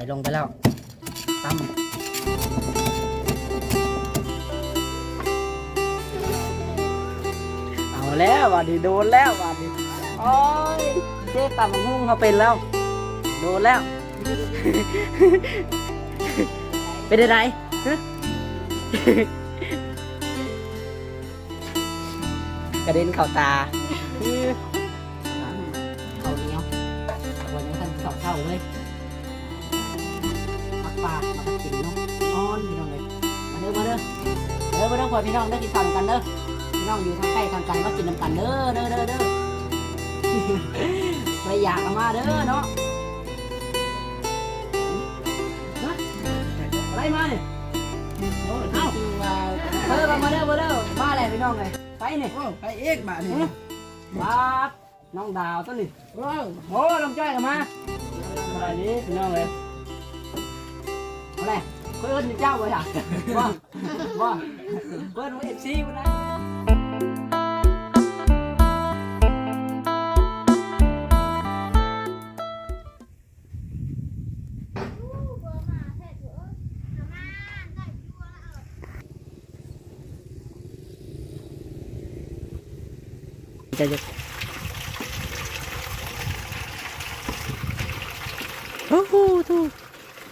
ส่ลงไปแล้วตั้มเอาแล้ววันนี้โดนแล้ววันนี้โอ้ยเจ๊ตำหุ้งเขาเป็นแล้ว โดนแล้ว เป็นอะไรกระเด็นเข่าตา มาเด้อพอพี่น้องได้กินข้าวกันเด้อพี่น้องอยู่ทางใกล้ทางไกลมากินน้ำกันเด้อเด้อเด้อเด้อไปอยากมาเด้อเนาะอะไรมาเนี่ยเอ้าเด้อมาเด้อมาเด้อมาแล้วพี่น้องเลยไปเนี่ยไปเอกบานี่ครับน้องดาวต้นนี่ว้โอ้น้องจ้อยกันมาอะไรนี้พี่น้องเลยอะไร เพื่อนเจ้าไว้อะว่าว่าเพื่อนเอฟซี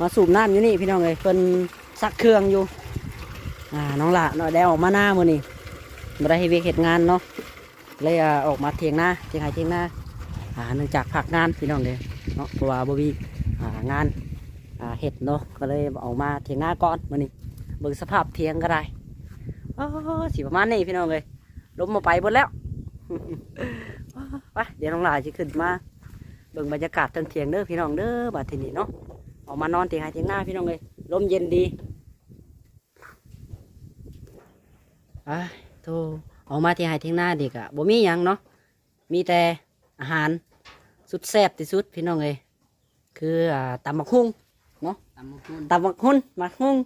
มาสูบน้ำอยู่นี่พี่น้องเลยเพิ่นซักเครื่องอยู่ อ่าน้องละเนาะได้ออกมาหน้ามือนี่มาได้ให้เวกเหตุงานเนาะเลยอออกมาเทียงหน้าเทียงไห้เทียงหน้าอ่าเนื่องจากผักงานพี่น้องเลยเนาะเพราะว่าบวีอ่างานอ่าเห็ดเนาะก็เลยออกมาเทียงหน้าก่อนมือนี่เบิ่งสภาพเทียงก็ได้โอ้สิประมาณนี้พี่น้องเลยล้มมาไปหมดแล้วไปเดี๋ยวน้องลาจะขึ้นมาเบิ่งบรรยากาศเทิงเทียงเด้อพี่น้องเด้อบัดทีนี้เนาะ ออกมานอนเทียงไห้เทียงหน้าพี่น้องเลยลมเย็นดีอะโธ่ออกมาที่ไห้เที่ยงหน้าเด็กอะบ่มีหยังเนาะมีแต่อาหารสุดแซ่บที่สุดพี่น้องเอ้ยคืออ่าตำบักหุ่งตำมุกุนตำบักหุ่นมักหุ่ง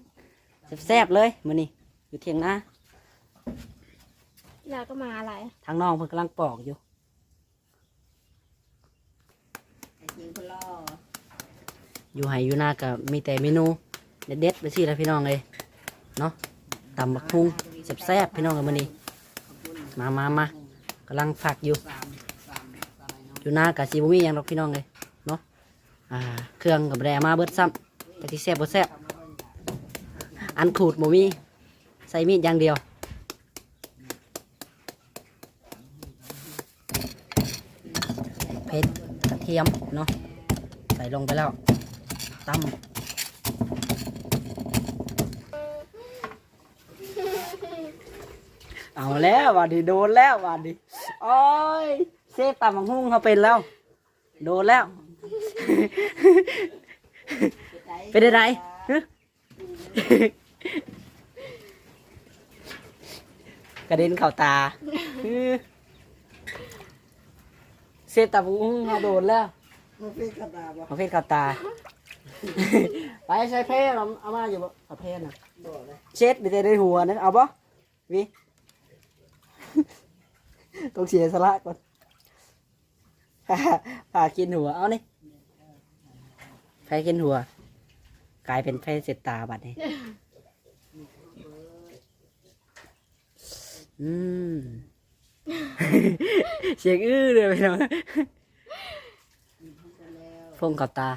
แซ่บๆเลยมื้อนี้อยู่เที่ยงหน้าแล้วก็มาอะไรทางน้องเพิ่นกำลังปอกอยู่ไอ้จิงก็ล่อ อยู่ไห้อยู่หน้าก็มีแต่เมนูเด็ดๆไปสิละพี่น้องเอ้ยเนาะตำบักหุ่งแซ่บๆพี่น้องเอ้ยมื้อนี้มามามากำลังฝักอยู่ อยู่หน้ากับซีบุมีหยังดอกพี่น้องเลยเนาะอ่าเครื่องกับแรมาเบิดซ้ำแต่ที่แซ่บบ่แซ่บอันขูดบ่มีใส่มีดอย่างเดียวเผ็ดกระเทียมเนาะใส่ลงไปแล้ว ตั้มเอาแล้ววันนี้โดนแล้ววันนี้โอ้ยเซฟตำบักหุ่งเขาเป็นแล้ว โดนแล้ว เป็นอะไรฮะกระเด็นเข่าตาฮึเซฟตำบักหุ่งเขาโดนแล้วมันเป็นกระดาษบ่เขาเพชรเข่าตา ไปใช้เพศเอาเอามาอยู่บ่เอาเพศน่ะเช็ดไปในหัวนะเอาบ่วิต้องเสียสละก่อนผ่ากินหัวเอานี่แพ้กินหัว กลายเป็นแพ้เสร็จตาบัดนี้อืมเสียงอื้อเลยไปหน่อยฟงกับตา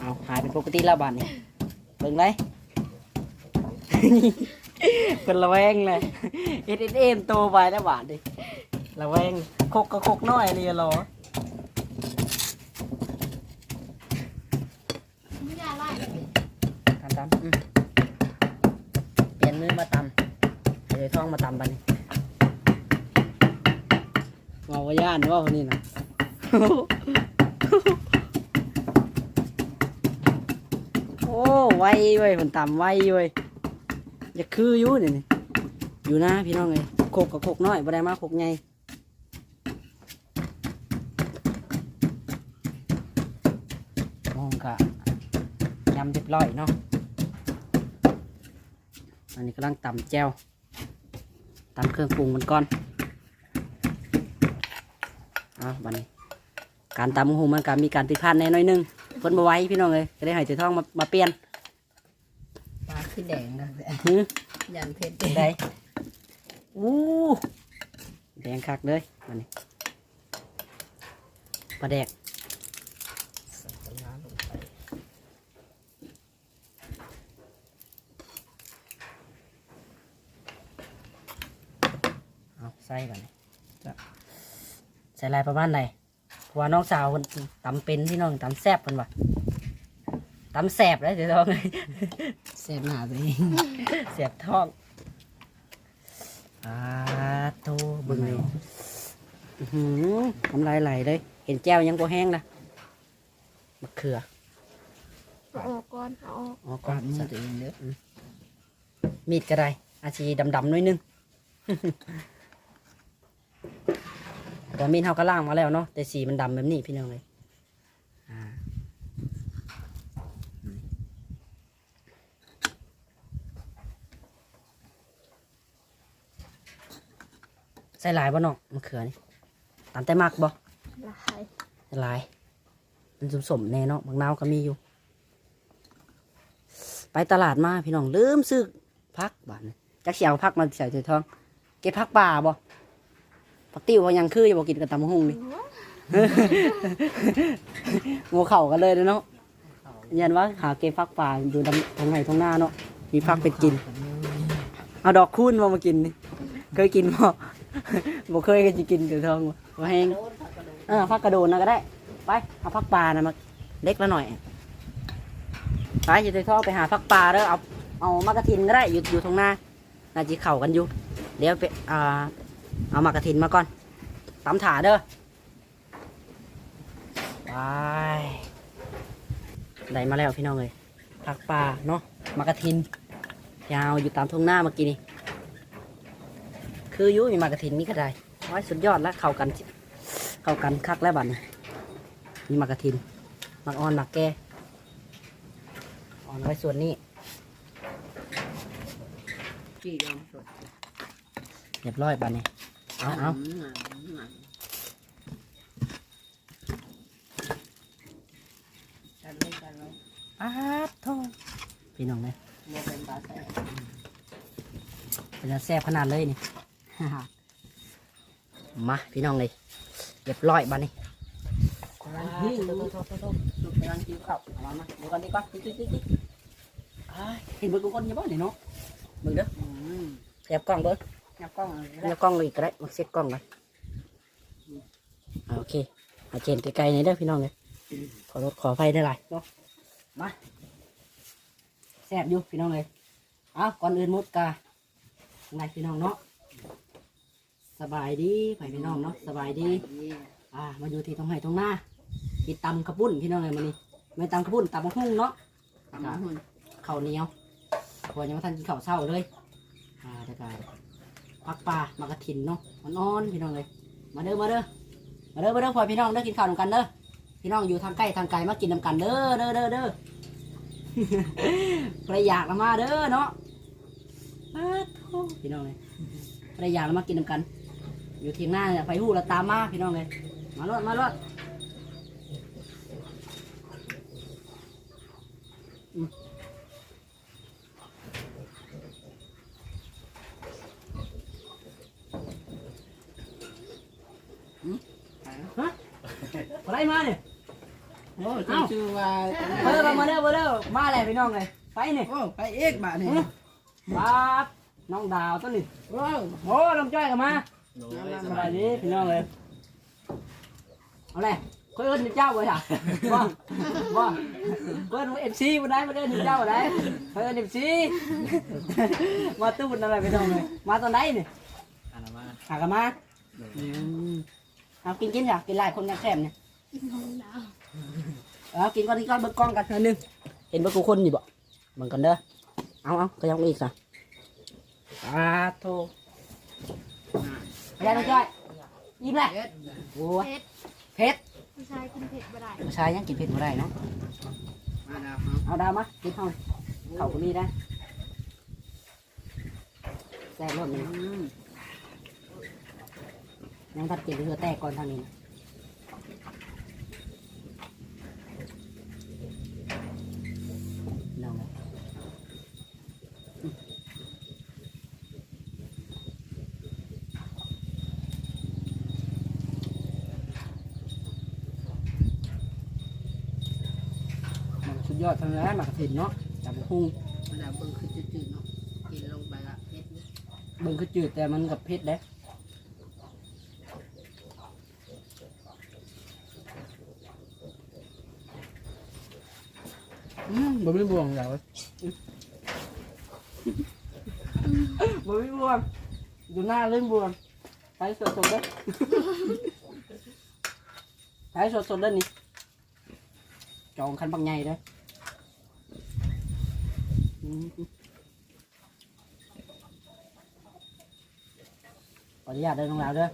เอาหายเป็นปกติแล้วบัดนี้เบิ่งเลยคนละแวงเลยเอ็ดเอ็ดเอ็นโตไปแล้วบาทดิละแวงคกก็คกน้อยนี่เหรอไม่ได้ไล่ทำตำอืมเปลี่ยนมือมาตำเดี๋ยวท้องมาตำบัดนว่าว่าย่านว่าคนนี้นะ โอ้ไวเว้ยมันต่ำไวเว้ยอย่าคืออยู่นี่นี่อยู่นะพี่น้องเลยโคกกับโคกน้อยบ่ได้มาโคกใหญ่มองกะยำเรียบร้อยเนาะอันนี้กำลังตำแจวตำเครื่องปรุงมันก่อนเอาบันนี้การตำหูมันก็มีการติดพันแน่น้อยหนึง เพิ่นบ่ไหว้พี่น้องเลยก็ได้ให้เจ้าทองมามาเปลี่ยนปลาขี้แดงนะหือยันเพชรได้อู้แดงคักเลยมันนี่ปลาแดกสับปะรดลงไปเอาใส่ก่อนนี่จะใส่ลายประมาณไหนเพราะ ว่าน้องสาวคนตำเป็นพี่น้องตำแซ่บคนว่ะตำแสบเลยเดี๋ยวลองเลยเสียบหนาตัวเองเสียบท้องอาโตเบึงเลยอื้อหือน้ำลายไหลเลย เห็นแก้วยังบ่แห้งนะมะเขือเอาออกก่อนเอาออกอ๋อปก่อลานมือตัวเองเด้อมีดก็ได้อาชีดำๆหน้อยนึง แต่มีดเขาก็ล่างมาแล้วเนาะแต่สีมันดำแบบนี้พี่น้องเลยอ่าใส่หลายบ่น้องมะเขือนี่ตามแต่มักบ่ลายหลาย มันสมสมๆแน่เนาะบางนาวก็มีอยู่ ไปตลาดมาพี่น้องลืมซื้อพักบ้านจักเสียวพักมาใส่ใจทอง เก็บพักป่าบ่ พักติ้วเขายังคืออย่าบอกกินกับตำบักหุ่งนี่ โมเข่ากันเลยเนาะยันว่าหาเก็บพักป่าอยู่ดำทางไหนทางหน้าเนาะมีพักเป็นกิน เอาดอกคูณมามากินนี่เคยกินบ่บ่เคยก็จะกินเดี๋ยวทองว่าแห้งโดนผักกระโดดเออพักกระโดนนะก็ได้ ไปเอาพักปลานะมาเล็กละหน่อยไปอยู่ในท่อไปหาพักปลาเด้อเอาเอามากระถินก็ได้อยู่อยู่ตรงหน้าน่าจะเข่ากันอยู่เดี๋ยวไปอ่า เอามากระถินมาก่อนตำถาเด้อไปได้มาแล้วพี่น้องเลยพักปลาเนาะมากระถิน ยาวอยู่ตามทุ่งหน้าเมื่อกี้นี่คืออยุมีมากระถินนี่ก็ได้ไว้สุดยอดแล้วเข้ากันเข้ากันคักแล้วบัดนี้มีหมากกระทินหมากอ่อนหมากแก่อ่อนไว้ส่วนนี้จี้ยอมสดเรียบร้อยบัดนี้ เอาเอากันเลยกันเลยอาดโทพี่น้องเนี่ยโมเป็นปลาแซ่บเป็นจะแซ่บขนาดเลยนี่ มาพี่น้องเลยเรียบร้อยบัดนี้กำลังหิ้งโตโตโตโตสุกกำลังหิ้วข้าวเอามาเดี๋ยวก่อนดีกว่าติ๊กติ๊กติ๊กติ๊กอ้ายเห็นเบิร์กคนอยังบ่เนี่ยเนาะมึงเด้ออืมแอบกล้องเบิร์ งับกล้องเลยเรียกกล้องเลยก็ได้มาเซ็ตกล้องกันอ่าโอเคมาเจนไกลๆหน่อยเด้อพี่น้องเลยขอรถขอไฟได้ไรเนาะมาแซ่บอยู่พี่น้องเลยเอาก่อนอื่นมุดกาไงพี่น้องเนาะสบายดีไปพี่น้องเนาะสบายดี อ่ามาอยู่ที่ตรงไหนตรงหน้าที่ตำกระปุ้นพี่น้องเลยมันนี่ไม่ตำกระปุ้นตำมะฮุ่งเนาะตำมะหุ่นข้าวเหนียวพอยังไม่ทันกินข้าวเช้าเลยอ่าแต่กาย พักปลามากระถินเนาะมันอ่อนพี่น้องเลย มาเด้อมาเด้อมาเด้อมาเด้อพอพี่น้องเด้อกินข้าวนำกันเด้อพี่น้องอยู่ทางใกล้ทางไกลมากินนำกันเด้อเด้อเด้อเด้อประหยัดละมาเด้อเนาะอ้พี่น้องเลยประหยัดละมากินนำกัน อยู่เทียงหน้าเนี่ยไปหูเราตามมาพี่น้องเลย มาลดมาลดอืมอะไรมาเนี่ย โอ้ชื่อชื่อว่า เออมาเด้อมาเด้อมาแล้วพี่น้องเลยไปเนี่ยโอ้ไปเอกบ้านนี่ปั๊บน้องดาวต้นนี่โอ้โอ้ลำจ้อยกันมาสบายดีพี่น้องเลยเอาเลยเคยเอิ้นเจ้าบ่จ้ะบ่บ่เอิ้นเอฟซีบ่ได้บ่ได้เจ้าบ่ได้เคยเอิ้นเอฟซีมาตู้บุญอะไรพี่น้องเลยมาตอนไหนนี่หากันมาอืมเอากินกินจ้ะกินหลายคนกันแซ่บเนี่ยกินของดาว เอากินก่อนกินก่อนเบิ่งกล้องกันเทื่อนึงเห็นเบิ่งกูคนอยู่บ่เบิ่งกันเด้อเอาเอาก็ยังอีกซะอาโทไปยังน้องจ้อยยิ้มเลยเอ็ดโอ้ยเผ็ดเผ็ดผู้ชายกินเผ็ดไม่ได้ผู้ชายยังกินเผ็ดบ่ได้เนาะมาดาวเอาดาวมากินข้าวข้าวก็มีได้แซ่บรสนี่อืมยังทัดกินเรือแตกก่อนทางนี้นะ ยอดทางนั้นหมากกระถินเนาะจับหุ้งเวลาเบิ่งคือจืดๆเนาะกินลงไปละเผ็ดนี่เบิ่งคือจืดแต่มันกับเผ็ดเด้อืมบ่มีบวงแล้วบ่มีบวงอยู่หน้าเล่นบวงใช้สดๆเด้อใช้สดๆเด้อนี่จองคันบักใหญ่เด้อ อืมขออนุญาตเดินลงแล้วเด้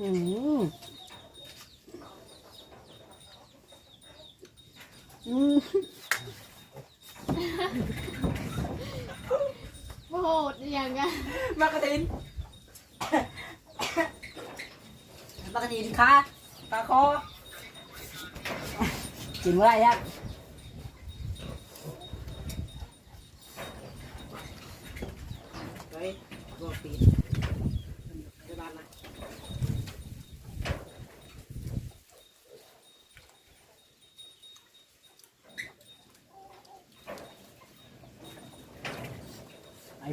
อืมอืมโหดอย่างเงี้ยมากระถินมากระถินค่ะปลาคอกินเมื่อไหรยังเฮ้ยบ่ปิดไปบ้านนะ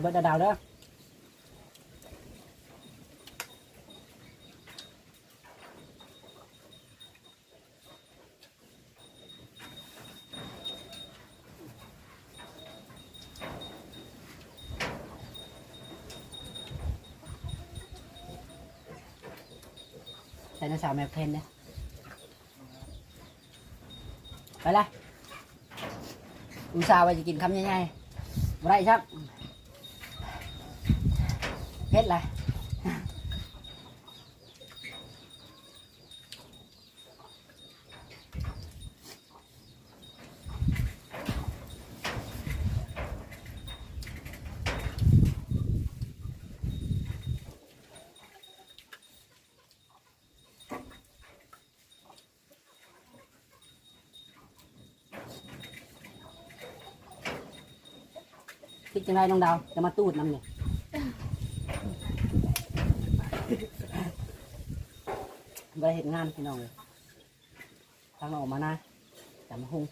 ไอ้เบิร์ดดาวเด้อใส่ในสาวแมวเเนี่ยไปเลยอุตส่าห์ว่าจะกินคำง่ายๆบ่ได้ครับเฮ็ดไรคิดจังไรน้องดาวจะมาตูดน้ำเนี่ย บริเหตุงานพี่น้องเลยทางเราออกมานะจำหง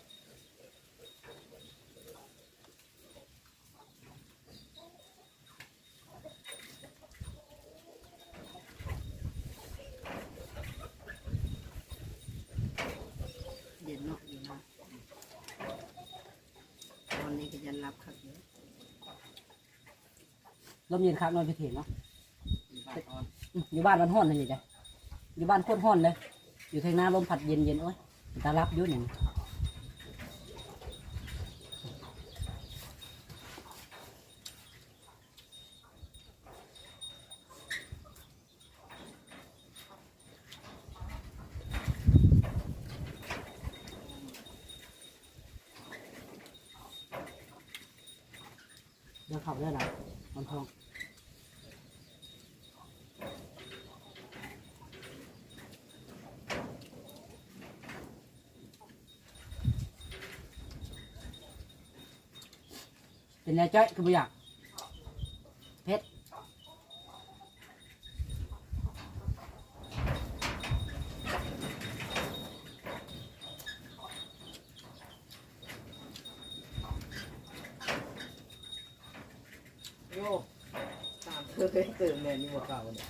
เย็นเนาะอยู่นะตอนนี้ก็ยันรับครับเยอะลมเย็นคักนอนพิเถียนเนาะบ้านอ่อนอื้ออยู่บ้านมันห้อนเลยนี่จ้ะ อยู่บ้านโคตรห้อนเลย อยู่ทางหน้าลมพัดเย็นเย็นโอ้ยตารับอยุ่หนึ่งเดี๋ยวขับเรื่องอะไรมันทอง เป็นไงจ้อยคือไม่อยากเพชรโยกตามเธอเคยตื่นแม่นี่หัวเก่าเนี่ย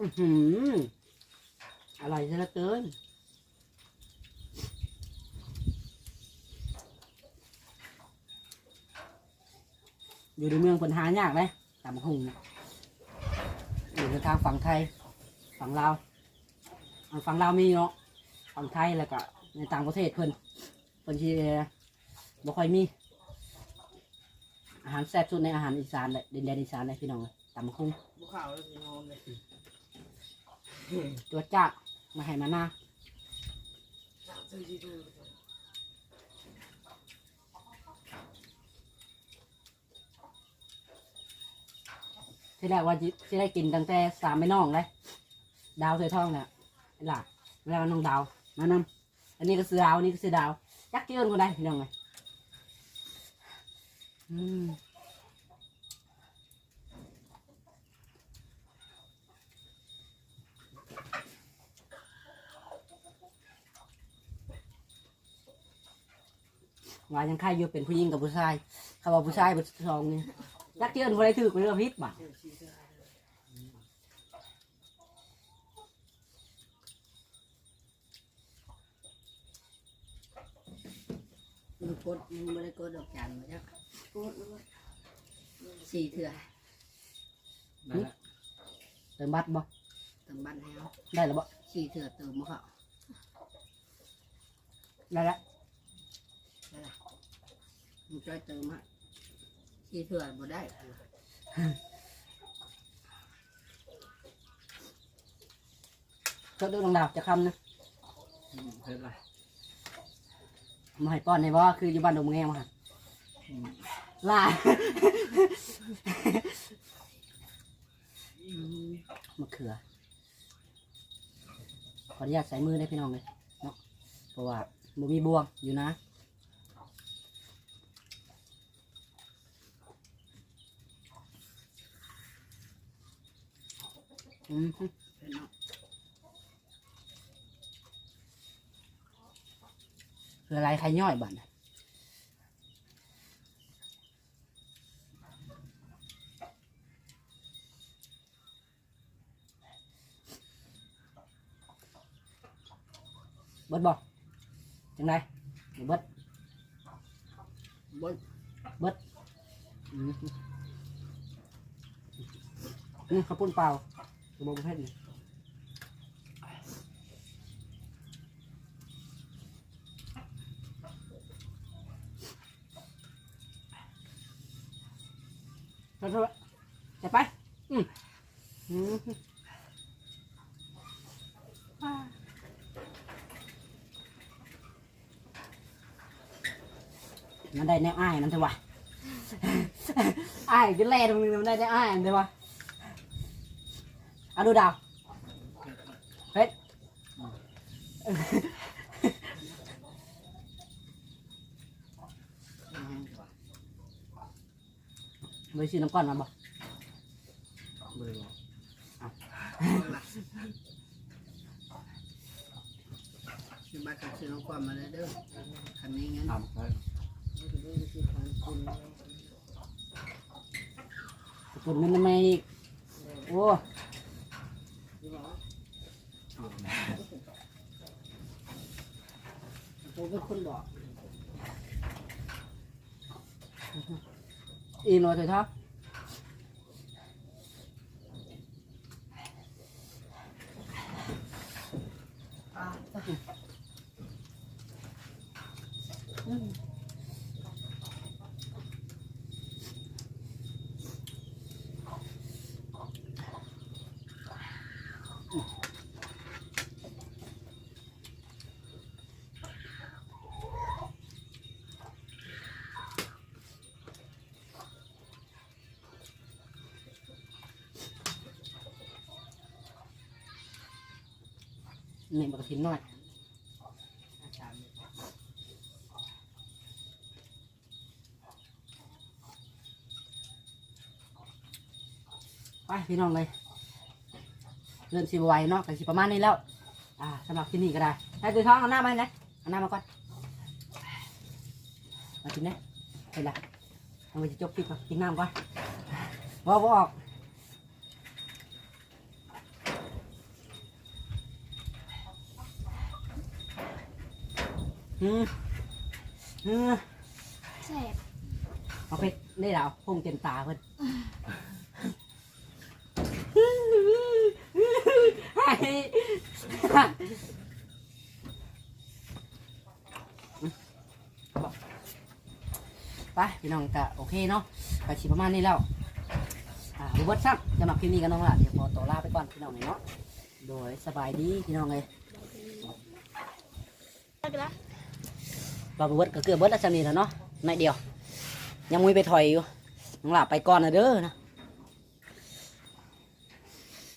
อื้อหืออร่อยซะเหลือเกิน อยู่ในเมืองคนหายากเลยตำบักหุงน่ะอยู่ในทางฝั่งไทย ฝั่งลาวอันฝั่งลาวมีเนาะ ฝั่งไทยแล้วก็ในต่างประเทศเพิ่นเพิ่นที่บ่ค่อยมี อาหารแซ่บสุดในอาหารอีสานเลยดินแดนอีสานเลยพี่น้องเลยตำบักหุงบุข่าวแล้วสิงอมเลย จวดจ้าดมาให้มาหน้าสามสี่สี่ดูที่แรกว่าที่ได้กินตั้งแต่สามไม่น้องเลยดาวเธอท่องเนี่ยหลักแล้วน้องดาวมานำอันนี้ก็ซื้อดาวอันนี้ก็ซื้อดาวยักษ์เกินคนใดพี่น้องเลยอืม ว่ายังใครอยู่เป็นผู้หญิงกับผู้ชายเขาบอกผู้ชายผู้ชองนี่ยักเกินคนใดถือไปเรื่องพิษบ่ะเดี๋ยวชี้ได้มึงกดมึงไม่ได้กดดอกจันมาจ้ะกดเลยสี่เถื่อได้ละเติมบัตรบ่เติมบัตรแล้วได้แล้วบ่สี่เถื่อเติมมาเขาได้ละ มึงช่วยเติมฮะสี่เถื่อบ่ได้ก็ดูน้องดาวจะคำนะเพิ่มละมาให้ป้อนให้บ่คืออยู่บ้านดงแงมาหั่นล่ามะเขือ ขออนุญาตใส่มือได้พี่น้องเลยเนาะเพราะว่าบ่มีบวงอยู่นะ อืมฮึเป็นเนาะคืออะไรใครย่อยบัตรเบิดบอกจังไดเบิดบนอืมอืมข้าวปุ้นเปล่า ระบบประเภทนี้เท่าๆจะไป อืมอืมมันได้แนวอ้ายนั่นเถอะวะ อ้ายจะแล่ตรงนึงมันได้แนวอ้ายนั่นเถอะวะ เอาดูดาวเฮ้ยไปซื้อน้ำก้อนมาบ่เบอร์บอกซื้อบัตรกับซื้อน้องความมาเลยเด้อคันนี้งั้นทำไม่ถึงได้สิพันคุณปุ่นเงินทำไมอีกโอ้ ที่บอก ผมเป็นคนบอกอีนอยเถอะครับ นี่บักกระถินน้อยไปพี่น้องเลยเริ่มสิบไหวเนาะแต่สิประมาณนี้แล้ว อ่าสำหรับที่นี่ก็ได้ให้ตัวท้องเอาหน้ามาให้นะเอาหน้ามาก่อนมากินนะเห็นละทำไมจะจบคลิปก่อนกินน้ำก่อนว่าบ่ออก อืมอืมแสบเอาไปได้แล้วพุ่งเต็มตาเพิ่นไปพี่น้องก็โอเคเนาะก็ชิประมาณนี้แล้ว อ่าบเบิร์ดซักจะมาคลิปนี้กันน้องละเดี๋ยวขอตัวลาไปก่อนพี่น้องเลยเนาะ โดยสบายดีพี่น้องเลยแล้วก็บาบเบิร์ดก็เกือบเบิร์ดแล้วจ